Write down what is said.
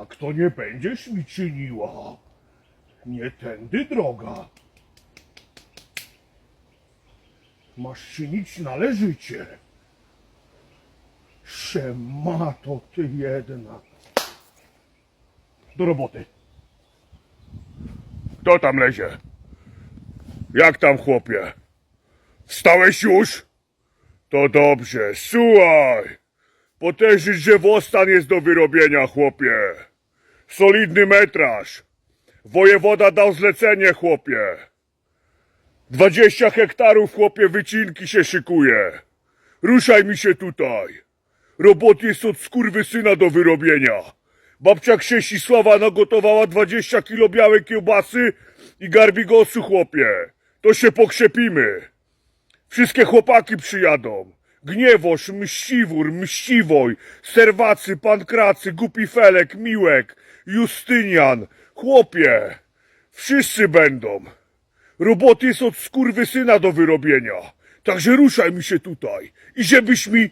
A kto nie będziesz mi czyniła, nie tędy droga. Masz czynić należycie. Szemato ty jedna. Do roboty. Kto tam lezie? Jak tam, chłopie? Wstałeś już? To dobrze, słuchaj. Potężny drzewostan jest do wyrobienia, chłopie. Solidny metraż. Wojewoda dał zlecenie, chłopie. Dwadzieścia hektarów, chłopie, wycinki się szykuje. Ruszaj mi się tutaj. Roboty jest od skurwysyna do wyrobienia. Babcia Krzesisława nagotowała 20 kilo białej kiełbasy i garbigosu, chłopie. To się pokrzepimy. Wszystkie chłopaki przyjadą. Gniewosz, Mściwór, Mściwoj, Serwacy, Pankracy, Głupi Felek, Miłek, Justynian. Chłopie, wszyscy będą. Roboty jest od skurwysyna do wyrobienia. Także ruszaj mi się tutaj. I żebyś mi